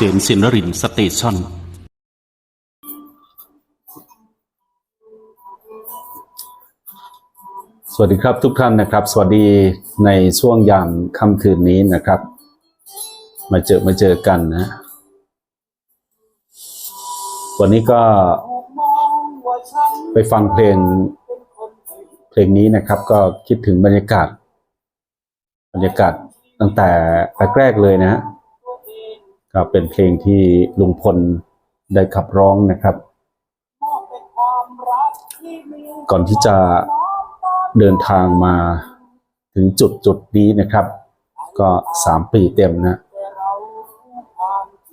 ษมสินรินสเตชันสวัสดีครับทุกท่านนะครับ สวัสดีในช่วงยามค่ำคืนนี้นะครับ มาเจอมาเจอกันนะ วันนี้ก็ไปฟังเพลงเพลงนี้นะครับ ก็คิดถึงบรรยากาศ บรรยากาศตั้งแต่แรกๆเลยนะฮะ ก็เป็นเพลงที่ลุงพลได้ขับร้องนะครับ ก่อนที่จะเดินทางมาถึงจุดจุดนี้นะครับ ก็สามปีเต็มนะ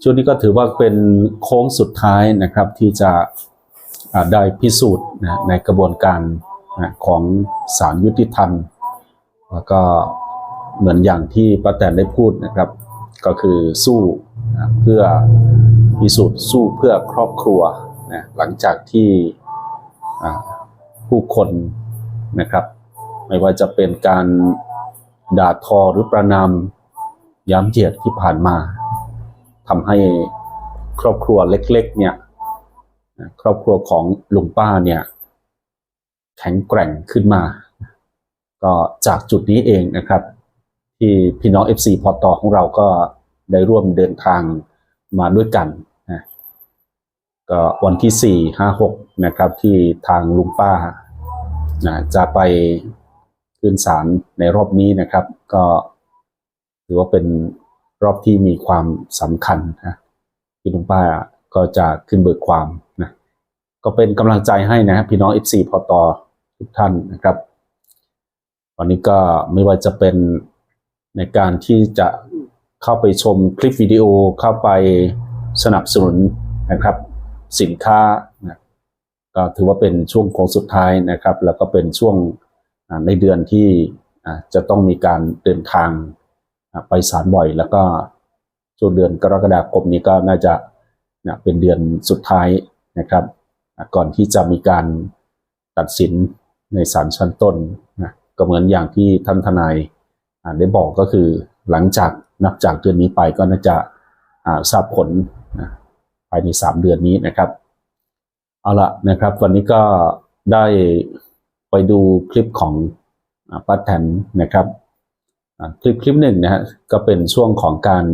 ช่วงนี้ก็ถือว่าเป็นโค้งสุดท้ายนะครับที่จะได้พิสูจน์นะในกระบวนการนะของศาลยุติธรรม แล้วก็เหมือนอย่างที่ป้าแตนได้พูดนะครับ ก็คือสู้ เพื่อพิสูจน์สู้เพื่อครอบครัวนะหลังจากที่ผู้คนนะครับ ไม่ว่าจะเป็นการด่าทอหรือประนามย้ำเยียดที่ผ่านมาทำให้ครอบครัวเล็ก ๆ เนี่ยครอบครัวของลุงป้าเนี่ย แข็งแกร่งขึ้นมา ก็จากจุดนี้เองนะครับ ที่พี่น้อง FC พอต่อของเราก็ ได้ร่วมเดินทางมาด้วยกันนะก็วันที่4 5 6นะครับที่ทางลุงป้านะจะไปขึ้นศาลในรอบนี้นะครับ ก็ถือว่าเป็นรอบที่มีความสำคัญนะที่ลุงป้าก็จะขึ้นเบิกความนะก็เป็นกำลังใจให้นะพี่น้อง FC พอตอทุกท่านนะครับ วันนี้ก็ไม่ว่าจะเป็นในการที่จะ เข้าไปชมคลิปวิดีโอเข้าไปสนับสนุนนะครับสินค้านะก็ถือว่าเป็นช่วงโค้งสุดท้ายนะครับ แล้วก็เป็นช่วงในเดือนที่จะต้องมีการเดินทางไปศาลบ่อย แล้วก็ช่วงเดือนกรกฎาคมนี้ก็น่าจะเป็นเดือนสุดท้ายนะครับ ก่อนที่จะมีการตัดสินในศาลชั้นต้นนะก็เหมือนอย่างที่ท่านทนายได้บอกก็คือหลังจาก นับจากเดือนนี้ไปก็น่าจะทราบผลภายในสามเดือนนี้นะครับเอาละนะครับ วันนี้ก็ได้ไปดูคลิปของอป้าแตนนะครับคลิปคลิปหนึ่งนะฮะก็เป็นช่วงของการ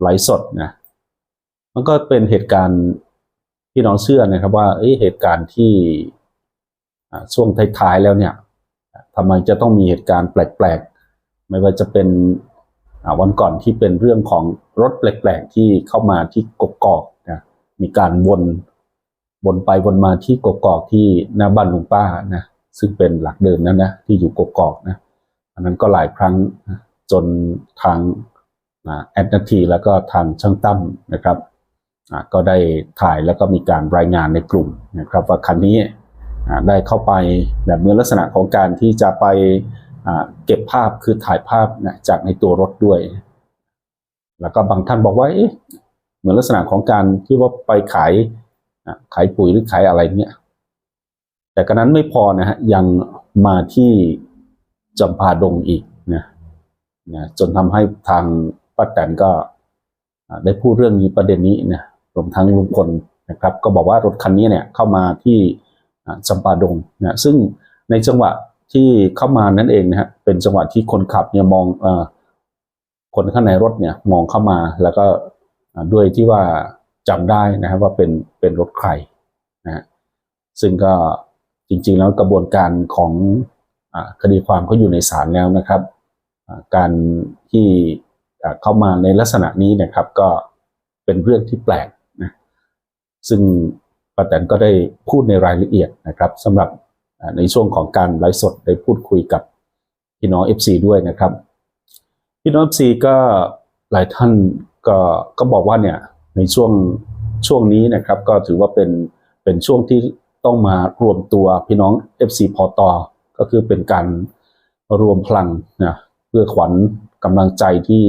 ไลฟ์สดนะมันก็เป็นเหตุการณ์ที่น้องเชื่อนะครับว่าเเหตุการณ์ที่ช่วงท้ายๆแล้วเนี่ยทำไมจะต้องมีเหตุการณ์แปลกๆ ไม่ว่าจะเป็น วันก่อนที่เป็นเรื่องของรถแปลกๆที่เข้ามาที่กกอกนะมีการวนวนไปวนมาที่กกอกที่หน้าบ้านลุงป้านะซึ่งเป็นหลักเดิมนั้นนะที่อยู่กกอกนะอันนั้นก็หลายครั้งจนทางแอดนาทีแล้วก็ทางช่างตั้มนะครับก็ได้ถ่ายแล้วก็มีการรายงานในกลุ่มนะครับ ว่าคันนี้ได้เข้าไปแบบเมือลักษณะของการที่จะไป เก็บภาพคือถ่ายภาพนะจากในตัวรถด้วย แล้วก็บางท่านบอกว่าเอ๊ะเหมือนลักษณะของการที่ว่าไปขายขายปุ๋ยหรือขายอะไรเนี่ยแต่กระนั้นไม่พอนะฮะยังมาที่จำปาดงอีกนะนะจนทำให้ทางป้าแตนก็ได้พูดเรื่องนี้ประเด็นนี้นะรวมทั้งลุงพลนะครับ ก็บอกว่ารถคันนี้เนี่ยเข้ามาที่จำปาดงนะซึ่งในจังหวะ ที่เข้ามานั่นเองนะฮะเป็นจังหวะที่คนขับเนี่ยมองอคนข้างในรถเนี่ยมองเข้ามาแล้วก็ด้วยที่ว่าจำได้นะครับว่าเป็นเป็นรถใครนะฮะซึ่งก็จริงๆแล้วกระบวนการของอคดีความเขาอยู่ในศาลแล้วนะครับ การที่เข้ามาในลักษณะนี้นะครับก็เป็นเรื่องที่แปลกนะซึ่งป้าแตนก็ได้พูดในรายละเอียดนะครับสำหรับ ในช่วงของการไลฟ์สดได้พูดคุยกับพี่น้อง FC ด้วยนะครับ พี่น้อง FC ก็หลายท่านก็ก็บอกว่าเนี่ยในช่วงช่วงนี้นะครับ ก็ถือว่าเป็นเป็นช่วงที่ต้องมารวมตัวพี่น้อง FC พอตอก็คือเป็นการรวมพลังนะเพื่อขวัญกำลังใจที่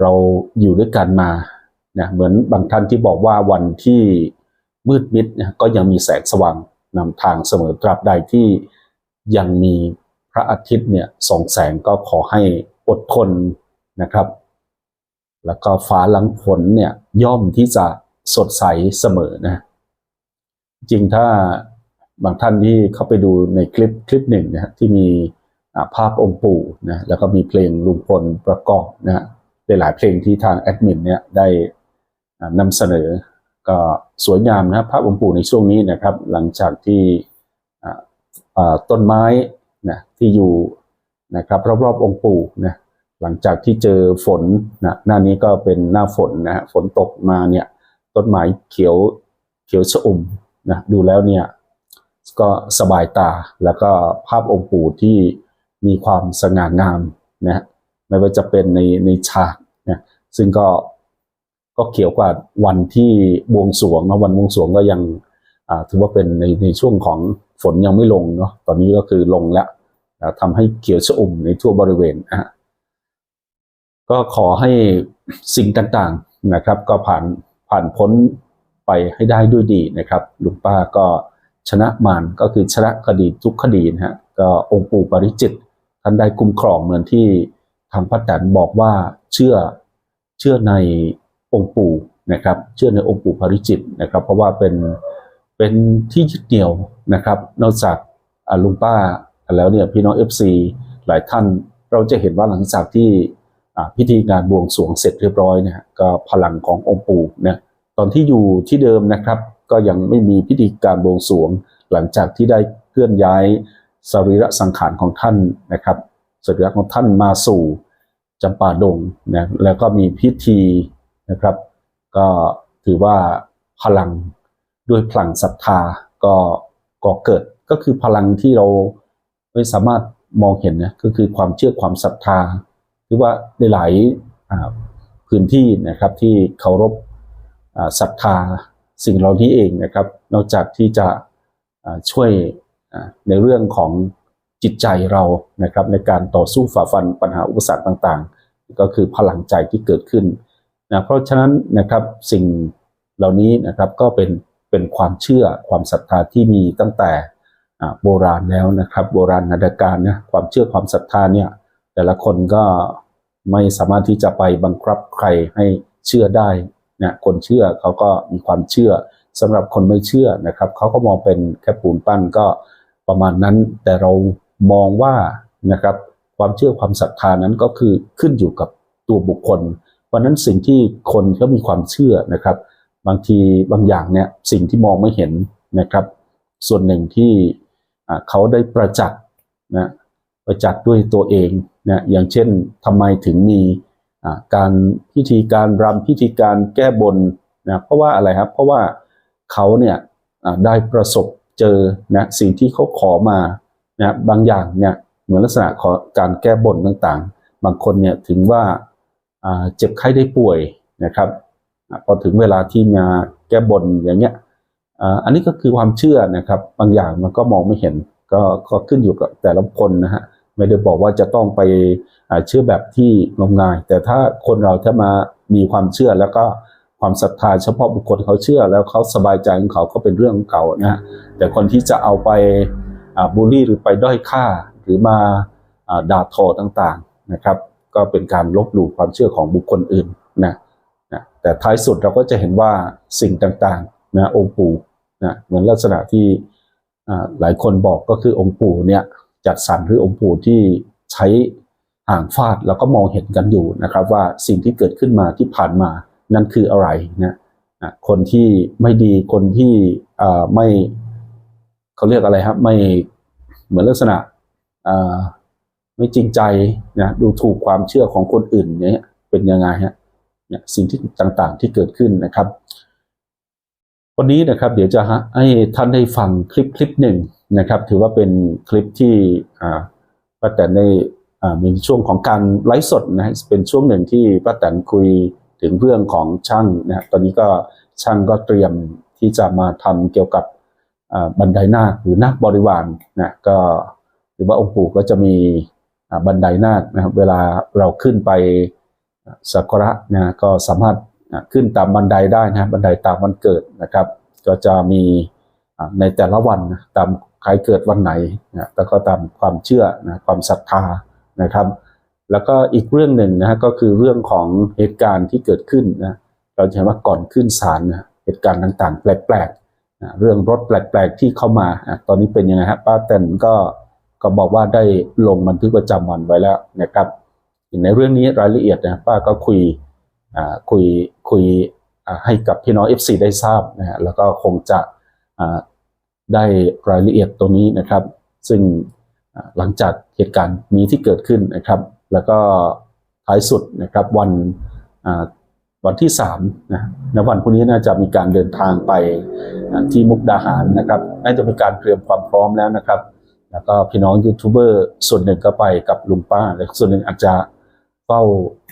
เราอยู่ด้วยกันมานะเหมือนบางท่านที่บอกว่าวันที่มืดมิดนะก็ยังมีแสงสว่าง นำทางเสมอตราบใดที่ยังมีพระอาทิตย์เนี่ยส่องแสงก็ขอให้อดทนนะครับ แล้วก็ฟ้าหลังฝนเนี่ยย่อมที่จะสดใสเสมอนะจริงถ้าบางท่านที่เข้าไปดูในคลิปคลิปหนึ่งนะฮะที่มีภาพองค์ปู่นะแล้วก็มีเพลงลุงพลประกอบนะฮะหลายๆเพลงที่ทางแอดมินเนี่ยได้นำเสนอ ก็สวยงามนะภาพองค์ปู่ในช่วงนี้นะครับ หลังจากที่ต้นไม้นะที่อยู่นะครับรอบๆองค์ปู่นะหลังจากที่เจอฝนนะหน้านี้ก็เป็นหน้าฝนนะฮะฝนตกมาเนี่ยต้นไม้เขียวเขียวชอุ่มนะดูแล้วเนี่ยก็สบายตาแล้วก็ภาพองค์ปู่ที่มีความสง่างามนะฮะไม่ว่าจะเป็นในในฉากนะซึ่งก็ ก็เขียวกว่าวันที่บวงสวงนะวันบวงสวงก็ยังถือว่าเป็นในในช่วงของฝนยังไม่ลงเนาะตอนนี้ก็คือลงแล้วทำให้เขียวชอุ่มในทั่วบริเวณนะฮะก็ขอให้สิ่งต่างๆนะครับ ก็ผ่านผ่านพ้นไปให้ได้ด้วยดีนะครับลุงป้าก็ชนะมารก็คือชนะคดีทุกคดีนะฮะก็องค์ปู่ปาริจิตท่านได้คุ้มครองเหมือนที่ทางพระแตนบอกว่าเชื่อเชื่อใน องค์ปู่นะครับเชื่อในองค์ปู่ปาริจิตนะครับ เพราะว่าเป็นเป็นที่ยึดเหนี่ยวนะครับ นอกจากลุงป้าแล้วเนี่ยพี่น้อง FC หลายท่านเราจะเห็นว่าหลังจากที่พิธีงานบวงสรวงเสร็จเรียบร้อยเนี่ยก็พลังขององค์ปู่เนี่ยตอนที่อยู่ที่เดิมนะครับ ก็ยังไม่มีพิธีการบวงสรวง หลังจากที่ได้เคลื่อนย้ายสรีระสังขารของท่านนะครับสรีระของท่านมาสู่จำปาดงนะแล้วก็มีพิธี นะครับ ก็ถือว่าพลังด้วยพลังศรัทธาก็ก่อเกิดก็คือพลังที่เราไม่สามารถมองเห็นนะก็คือความเชื่อความศรัทธาหรือว่าในหลายพื้นที่นะครับที่เคารพศรัทธาสิ่งเหล่านี้เองนะครับ นอกจากที่จะช่วยในเรื่องของจิตใจเรานะครับในการต่อสู้ฝ่าฟันปัญหาอุปสรรคต่างๆ ก็คือพลังใจที่เกิดขึ้น นะเพราะฉะนั้นนะครับสิ่งเหล่านี้นะครับก็เป็นเป็นความเชื่อความศรัทธาที่มีตั้งแต่โบราณแล้วนะครับโบราณนาฏการนะความเชื่อความศรัทธาเนี่ยแต่ละคนก็ไม่สามารถที่จะไปบังคับใครให้เชื่อได้นะคนเชื่อเขาก็มีความเชื่อสำหรับคนไม่เชื่อนะครับเขาก็มองเป็นแค่ปูนปั้นก็ประมาณนั้น แต่เรามองว่านะครับความเชื่อความศรัทธานั้นก็คือขึ้นอยู่กับตัวบุคคล ราะนั้นสิ่งที่คนเขามีความเชื่อนะครับ บางทีบางอย่างเนี่ยสิ่งที่มองไม่เห็นนะครับ ส่วนหนึ่งที่เขาได้ประจักษ์นะประจักษ์ด้วยตัวเองนะอย่างเช่นทำไมถึงมีการพิธีการรำพิธีการแก้บนนะเพราะว่าอะไรครับเพราะว่าเขาเนี่ยได้ประสบเจอนะสิ่งที่เขาขอมานะบางอย่างเนี่ยเหมือนลักษณะของการแก้บนต่างๆ บางคนเนี่ยถึงว่า เจ็บไข้ได้ป่วยนะครับพอถึงเวลาที่มาแก้บนอย่างเงี้ยอันนี้ก็คือความเชื่อนะครับ บางอย่างมันก็มองไม่เห็นก็ก็ขึ้นอยู่กับแต่ละคนนะฮะไม่ได้บอกว่าจะต้องไปเชื่อแบบที่งมงาย แต่ถ้าคนเราถ้ามามีความเชื่อแล้วก็ความศรัทธาเฉพาะบุคคลเขาเชื่อ แล้วเขาสบายใจของเขาก็เป็นเรื่องของเขานะฮะแต่คนที่จะเอาไปบูลลี่หรือไปด้อยค่าหรือมาอ่าด่าทอต่างๆนะครับ ก็เป็นการลบหลู่ความเชื่อของบุคคลอื่นนะนะแต่ท้ายสุดเราก็จะเห็นว่าสิ่งต่างๆนะองค์ปู่นะเหมือนลักษณะที่หลายคนบอกก็คือองค์ปู่เนี่ยจัดสรรหรือองค์ปู่ที่ใช้ห่างฟาดแล้วก็มองเห็นกันอยู่นะครับว่าสิ่งที่เกิดขึ้นมาที่ผ่านมานั่นคืออะไรนะอะคนที่ไม่ดีคนที่ไม่เขาเรียกอะไรครับไม่เหมือนลักษณะอ ไม่จริงใจนะดูถูกความเชื่อของคนอื่นเนี่ยเป็นยังไงฮะเนี่ยสิ่งที่ต่างๆที่เกิดขึ้นนะครับ วันนี้นะครับ เดี๋ยวจะให้ท่านได้ฟังคลิปคลิปหนึ่งนะครับ ถือว่าเป็นคลิปที่ป้าแตนได้มีช่วงของการไลฟ์สดนะฮะเป็นช่วงหนึ่งที่ป้าแตนคุยถึงเรื่องของช่างนะตอนนี้ก็ช่างก็เตรียมที่จะมาทำเกี่ยวกับบันไดนาคหรือนาคบริวารนะก็หรือว่าองค์ปู่ก็จะมี บันไดนาคนะครับเวลาเราขึ้นไปสักการะนะก็สามารถขึ้นตามบันไดได้นะบันไดตามวันเกิดนะครับ ก็จะมีในแต่ละวันตามใครเกิดวันไหนนะแล้วก็ตามความเชื่อนะความศรัทธานะครับ แล้วก็อีกเรื่องหนึ่งนะฮะก็คือเรื่องของเหตุการณ์ที่เกิดขึ้นนะเราจะเห็นว่าก่อนขึ้นศาลนะเหตุการณ์ต่างๆ แปลกๆนะเรื่องรถแปลกๆที่เข้ามาอะตอนนี้เป็นยังไงฮะป้าแตนก็ ก็บอกว่าได้ลงบันทึกประจำวันไว้แล้วนะครับในเรื่องนี้รายละเอียดนะป้าก็คุยคุยคุยให้กับพี่น้อง FC ได้ทราบนะฮะแล้วก็คงจะได้รายละเอียดตรงนี้นะครับ ซึ่งหลังจากเหตุการณ์นี้ที่เกิดขึ้นนะครับ แล้วก็ท้ายสุดนะครับวันวันที่3นะในวันพรุ่งนี้น่าจะมีการเดินทางไปที่มุกดาหารนะครับ น่าจะมีการเตรียมความพร้อมแล้วนะครับ แล้วก็พี่น้องยูทูบเบอร์ส่วนหนึ่งก็ไปกับลุงป้า และส่วนหนึ่งอาจจะเฝ้า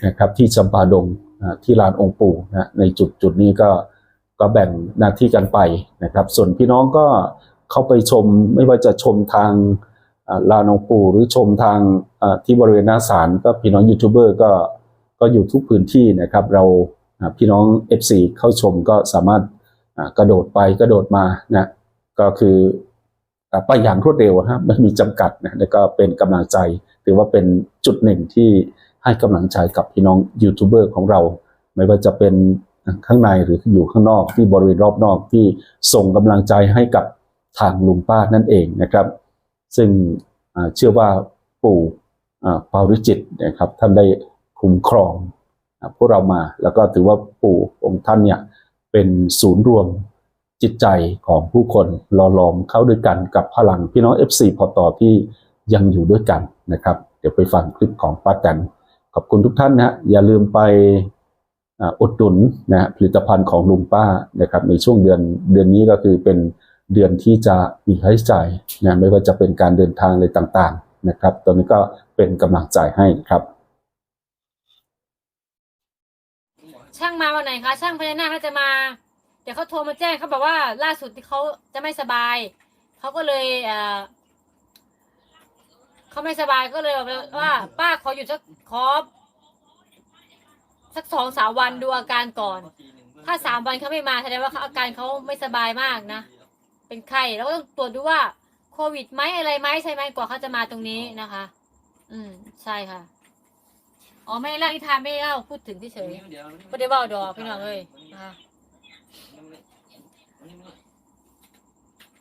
นะครับที่จำปาดงที่ลานองค์ปู่นะในจุดจุดนี้ก็ก็แบ่งหน้าที่กันไปนะครับ ส่วนพี่น้องก็เข้าไปชมไม่ว่าจะชมทางลานองปู่หรือชมทางที่บริเวณหน้าศาลก็พี่น้องยูทูบเบอร์ก็ก็อยู่ทุกพื้นที่นะครับ เราพี่น้อง FC เข้าชมก็สามารถกระโดดไปกระโดดมานะก็คือ ไปอย่างรวดเร็วฮะไม่มีจำกัดนะแล้วก็เป็นกำลังใจถือว่าเป็นจุดหนึ่งที่ให้กำลังใจกับพี่น้องยูทูบเบอร์ของเรา ไม่ว่าจะเป็นข้างในหรืออยู่ข้างนอกที่บริเวณรอบนอกที่ส่งกำลังใจให้กับทางลุงป้านั่นเองนะครับ ซึ่งเชื่อว่าปู่อ่าปาริจิตนะครับท่านได้คุ้มครองพวกเรามา แล้วก็ถือว่าปู่องค์ท่านเนี่ยเป็นศูนย์รวม จิตใจของผู้คนหล่อลอมเข้าด้วยกันกับพลังพี่น้อง FC พอต่อที่ยังอยู่ด้วยกันนะครับ เดี๋ยวไปฟังคลิปของป้าแตนขอบคุณทุกท่านนะฮะอย่าลืมไปอุดหนุนนะฮะผลิตภัณฑ์ของลุงป้านะครับในช่วงเดือนเดือนนี้ก็คือเป็นเดือนที่จะมีค่าใช้จ่ายนะไม่ว่าจะเป็นการเดินทางอะไรต่างๆนะครับ ตอนนี้ก็เป็นกำลังใจให้ครับ ช่างมาวันไหนคะ ช่างพญานาคจะมา เดี๋ยวเขาโทรมาแจ้งเขาบอกว่า ล่าสุดที่เขาจะไม่สบาย เขาก็เลยเอ่อเขาไม่สบายก็เลยบอกว่า ป้าขอหยุดสักขอสักสองสามวันดูอาการก่อน ถ้าสามวันเขาไม่มาแสดงว่าเขาอาการเขาไม่สบายมากนะ เป็นไข้แล้วก็ต้องตรวจดูว่าโควิดไหมอะไรไหมใช่ไหมกว่าเขาจะมาตรงนี้นะคะ อืมใช่ค่ะ อ๋อไม่ได้เล่านิทานไม่ได้เล่าพูดถึงเฉยๆไม่ได้เว่าดอกพี่น้องเอ้ยนะคะ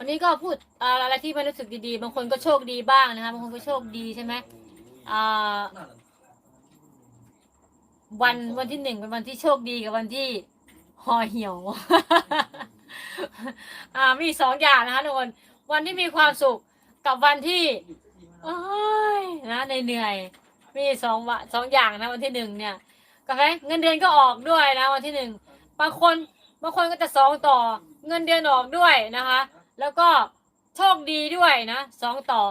วันนี้ก็พูดอะไรที่มันรู้สึกดีๆ บางคนก็โชคดีบ้างนะคะบางคนก็โชคดีใช่ไหมอ่าวันวันที่หนึ่งเป็นวันที่โชคดีกับวันที่ห่อเหี่ยวอ่ามีสองอย่างนะคะทุกคน วันที่มีความสุขกับวันที่อ้ยนะในเหนื่อย มีสองวะสองอย่างนะวันที่หนึ่งเนี่ยก็ไงเงินเดือนก็ออกด้วยนะวันที่หนึ่งบางคนบางคนก็จะสองต่อเงินเดือนออกด้วยนะคะ แล้วก็โชคดีด้วยนะสองต่อ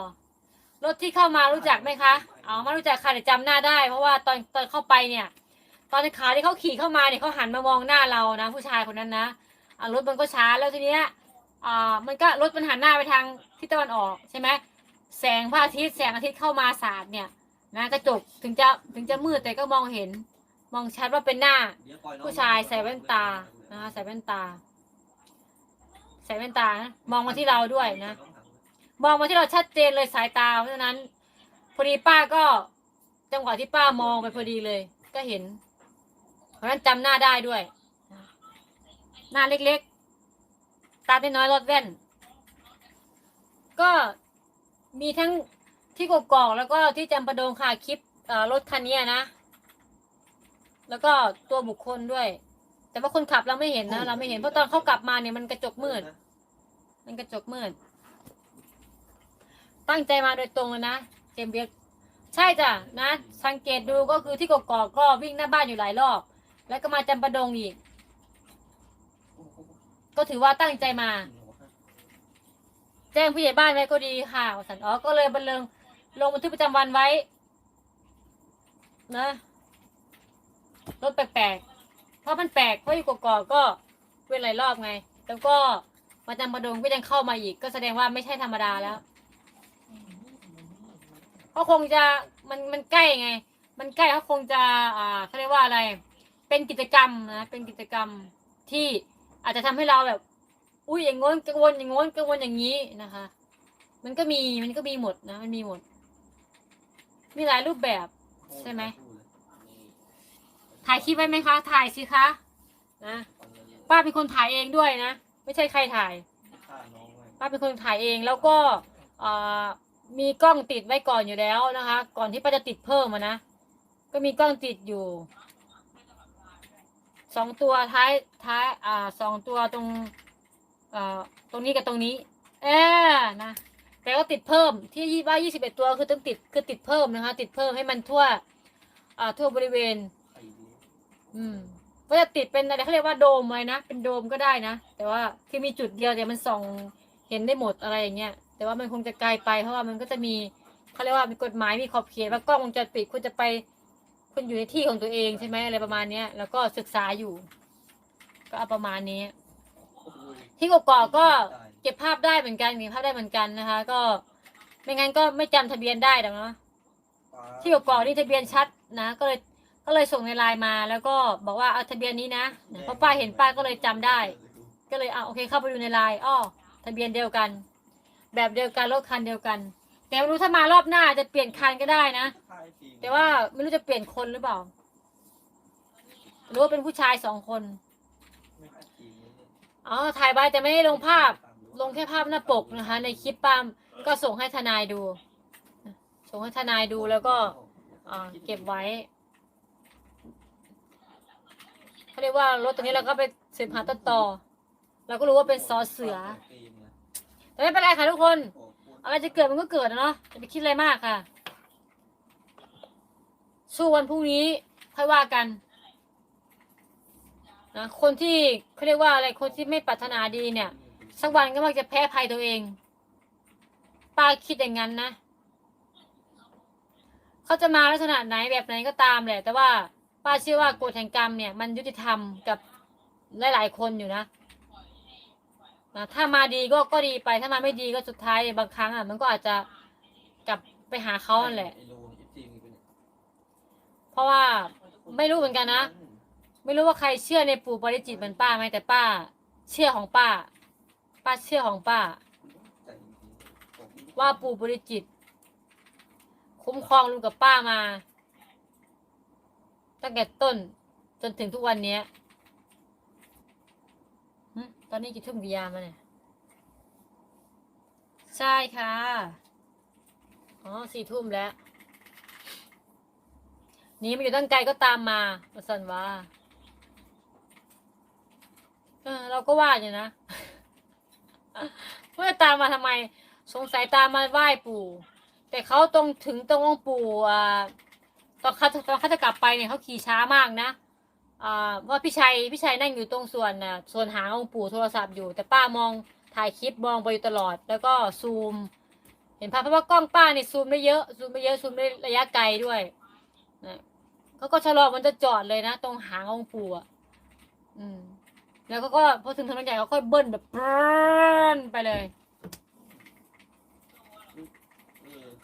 รถที่เข้ามารู้จักไหมคะเอาไมารู้จักค่ะแต่จำหน้าได้ เพราะว่าตอนตอนเข้าไปเนี่ย ตอนขาที่เขาขี่เข้ามาเนี่ยเขาหันมามองหน้าเรานะ ผู้ชายคนนั้นนะอ่ารถมันก็ช้าแล้วทีเนี้ยอ่ามันก็รถมันหันหน้าไปทางทิศตะวันออกใช่ไหมแสงพระอาทิตย์แสงอาทิตย์เข้ามาสาดเนี่ยนะกระจกถึงจะถึงจะมืดแต่ก็มองเห็น มองชัดว่าเป็นหน้า ผู้ชายใส่แว่นตานะคะใส่แว่นตา ใส่แว่นตานะมองมาที่เราด้วยนะ มองมาที่เราชัดเจนเลยสายตา เพราะฉะนั้นพอดีป้าก็จังหวะที่ป้ามองไปพอดีเลย ก็เห็น เพราะฉะนั้นจำหน้าได้ด้วย หน้าเล็กๆ ตาเป็น้อยรถแว่น ก็มีทั้งที่กกอกแล้วก็ที่จำปาดงค่ะคลิปรถคันนี้นะ แล้วก็ตัวบุคคลด้วย แต่ว่าคนขับเราไม่เห็นนะเราไม่เห็นเพราะตอนเขากลับมาเนี่ยมันกระจกมืด มันกระจกมืด ตั้งใจมาโดยตรงเลยนะเจมส์เบียกใช่จ้ะนะสังเกตดูก็คือที่กกอกก็วิ่งหน้าบ้านอยู่หลายรอบ แล้วก็มาจำปาดงอีก ก็ถือว่าตั้งใจมา แจ้งผู้ใหญ่บ้านไว้ก็ดีค่ะสันอ๋อก็เลยบันเริงลงบันทึกประจำวันไว้ นะรถแปลกๆ เพราะมันแปลกเพราะอยู่กอกก็เว้นหลายรอบไง แล้วก็มาจำปาดงก็ยังเข้ามาอีก ก็แสดงว่าไม่ใช่ธรรมดาแล้วเขาคงจะมันมันใกล้ไง มันใกล้เขาคงจะ อ่าเขาเรียกว่าอะไร เป็นกิจกรรมนะเป็นกิจกรรมที่อาจจะทำให้เราแบบ อุ้ยอย่างง้นกังวลอย่างง้นกังวลอย่างนี้นะคะ มันก็มีมันก็มีหมดนะ มันมีหมด มีหลายรูปแบบใช่ไหม ถ่ายคลิปไว้ไหมคะ ถ่ายสิคะนะป้าเป็นคนถ่ายเองด้วยนะ ไม่ใช่ใครถ่าย ป้าเป็นคนถ่ายเองแล้วก็เอ่อมีกล้องติดไว้ก่อนอยู่แล้วนะคะ ก่อนที่ป้าจะติดเพิ่มอะนะ ก็มีกล้องติดอยู่สองตัวท้ายท้ายอ่าสองตัวตรงเอ่อตรงนี้กับตรงนี้ เออนะแต่ก็ติดเพิ่มที่ยี่ว่ายี่สิบเอ็ดตัวคือต้องติดคือติดเพิ่มนะคะ ติดเพิ่มให้มันทั่วอ่าทั่วบริเวณ อืมก็จะติดเป็นอะไรเขาเรียกว่าโดมไว้นะ เป็นโดมก็ได้นะ แต่ว่าคือมีจุดเดียวแต่มันส่องเห็นได้หมดอะไรอย่างเงี้ย แต่ว่ามันคงจะไกลไปเพราะว่ามันก็จะมีเขาเรียกว่ามีกฎหมายมีขอบเขตว่ากล้องวงจรปิดคุณจะไป คุณอยู่ในที่ของตัวเองใช่ไหมอะไรประมาณเนี้ย แล้วก็ศึกษาอยู่ ก็เอาประมาณนี้ ที่กกอกก็เก็บภาพได้เหมือนกันเก็บภาพได้เหมือนกันนะคะ ก็ไม่งั้นก็ไม่จำทะเบียนได้หรอกเนาะที่กกอกนี่ทะเบียนชัดนะ ก็เลย ก็เลยส่งในไลน์มาแล้วก็บอกว่าเอาทะเบียนนี้นะเพราะป้าเห็นป้าก็เลยจำได้ ก็เลยอะโอเคเข้าไปดูในไลน์อ้อทะเบียนเดียวกัน แบบเดียวกันรถคันเดียวกัน แต่ไม่รู้ถ้ามารอบหน้าจะเปลี่ยนคันก็ได้นะ แต่ว่าไม่รู้จะเปลี่ยนคนหรือเปล่าหรือว่าเป็นผู้ชายสองคนอ๋อถ่ายไว้แต่ไม่ได้ลงภาพ ลงแค่ภาพหน้าปกนะคะ ในคลิปปามก็ส่งให้ทนายดู ส่งให้ทนายดูแล้วก็อ่าเก็บไว้ เขาเรียกว่ารถตัวนี้เราก็ไปสืบหาต้นตอเราก็รู้ว่าเป็นซอเสือ แต่ไม่เป็นไรค่ะทุกคน อะไรจะเกิดมันก็เกิดนะเนาะอย่าไปคิดอะไรมากค่ะ สู้วันพรุ่งนี้ค่อยว่ากันนะคนที่เขาเรียกว่าอะไรคนที่ไม่ปรารถนาดีเนี่ย สักวันก็มักจะแพ้ภัยตัวเองป้าคิดอย่างนั้นนะเขาจะมาลักษณะไหนแบบไหนก็ตามแหละ แต่ว่า ป้าเชื่อว่ากฎแห่งกรรมเนี่ย มันยุติธรรมกับหลาย ๆ คนอยู่นะนะถ้ามาดีก็ก็ดีไปถ้ามาไม่ดีก็สุดท้ายบางครั้งอะมันก็อาจจะกลับไปหาเขานั่นแหละ เพราะว่าไม่รู้เหมือนกันนะ ไม่รู้ว่าใครเชื่อในปู่ปริจิตเหมือนป้าไหมแต่ป้า เชื่อของป้า ป้าเชื่อของป้า ว่าปู่บริจิต คุ้มครองลุงกับป้ามา ตั้งแต่ต้น จนถึงทุกวันเนี้ยตอนนี้กี่ทุ่มกี่ยามแล้วเนี่ย ใช่ค่ะ อ๋อสี่ทุ่มแล้วหนีมันอยู่ตั้งไกลก็ตามมามาสันว่าเออเราก็ว่าอยู่นะเมื่อตามมาทำไม สงสัยตามมาไหว้ปู่ แต่เขาตรงถึงตรงองค์ปู่อ่า ตอนเขาตอนเขาจะกลับไปเนี่ยเขาขี่ช้ามากนะอ่าเพราะพี่ชัยพี่ชัยนั่งอยู่ตรงส่วนน่ะส่วนหางองค์ปู่โทรศัพท์อยู่ แต่ป้ามองถ่ายคลิปมองไปอยู่ตลอด แล้วก็ซูม เห็นภาพเพราะว่ากล้องป้าเนี่ยซูมได้เยอะซูมได้เยอะซูมได้ระยะไกลด้วยนะเขาก็ชะลอมันจะจอดเลยนะ ตรงหางองค์ปู่อะอืม แล้วเขาก็พอถึงถนนใหญ่เขาก็เบิ้ลแบบปรนไปเลย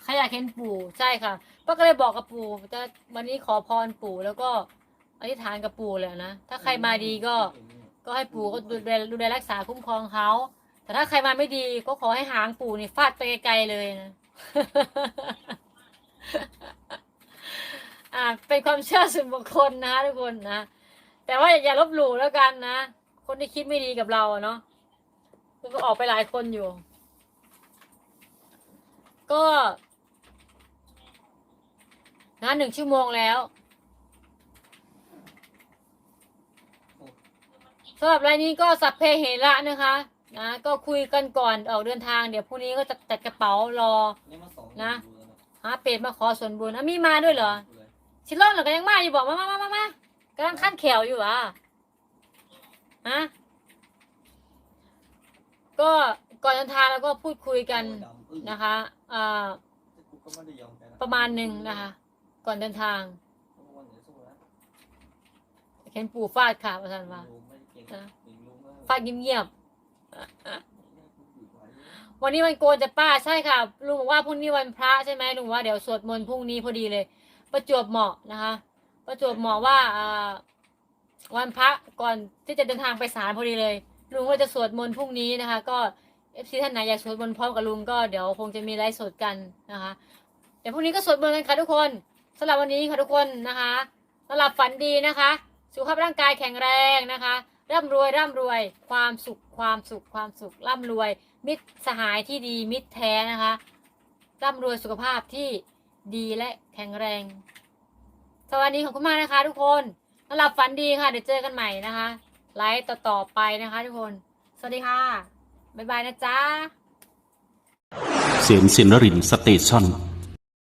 ใครอยากเห็นปู่ใช่ค่ะ ป้าก็เลยบอกกับปู่จะวันนี้ขอพรปู่แล้วก็อธิษฐานกับปู่เลยนะถ้าใครมาดีก็ ก็ให้ปู่ก็ดูแลดูแลรักษาคุ้มครองเขาแต่ถ้าใครมาไม่ดีก็ขอให้หางปู่นี่ฟาดไปไกลๆเลยนะอ่าเป็นความเชื่อส่วนบุคคลนะทุกคนนะแต่ว่าอย่าลบหลู่แล้วกันนะคนที่คิดไม่ดีกับเราเนาะก็ออกไปหลายคนอยู่ ก็ นะหนึ่งชั่วโมงแล้วสำหรับรายนี้ก็สัพเพเหระนะคะ นะ ก็คุยกันก่อนออกเดินทาง เดี๋ยวพรุ่งนี้ก็จะจัดกระเป๋ารอ นะ หาเป็ดมาขอส่วนบุญอะมีมาด้วยเหรอ ชิลล่อนเหรอก็ยังมาอยู่บอกมามามามามากำลังขั้นแขวอยู่อะฮะก็ก่อนเดินทางแล้วก็พูดคุยกันนะคะอ่าประมาณหนึ่งนะคะ ก่อนเดินทางเห็นปู่ฟาดขาประธานว่าฟาดเงียบๆวันนี้วันโกนจะป้าใช่ค่ะลุงบอกว่าพรุ่งนี้วันพระใช่ไหมลุงบอกว่าเดี๋ยวสวดมนต์พรุ่งนี้พอดีเลย ประจวบเหมาะนะคะ ประจวบเหมาะว่าอ่าวันพระก่อนที่จะเดินทางไปศาลพอดีเลย ลุงก็จะสวดมนต์พรุ่งนี้นะคะ ก็เอฟซีท่านไหนอยากสวดมนต์พร้อมกับลุงก็เดี๋ยวคงจะมีไลฟ์สดกันนะคะเดี๋ยวพรุ่งนี้ก็สวดมนต์กันค่ะทุกคน สำหรับวันนี้ค่ะทุกคนนะคะสำหรับฝันดีนะคะ สุขภาพร่างกายแข็งแรงนะคะ ร่ำรวยร่ำรวย ความสุขความสุขความสุขร่ำรวย มิตรสหายที่ดีมิตรแท้นะคะ ร่ำรวยสุขภาพที่ดีและแข็งแรงสวัสดีของคุณมากนะคะ ทุกคนสำหรับฝันดีค่ะเดี๋ยวเจอกันใหม่นะคะไลฟ์ต่อๆไปนะคะ ทุกคน สวัสดีค่ะบ๊ายบายนะจ๊ะเสียงสินรินสเตชัน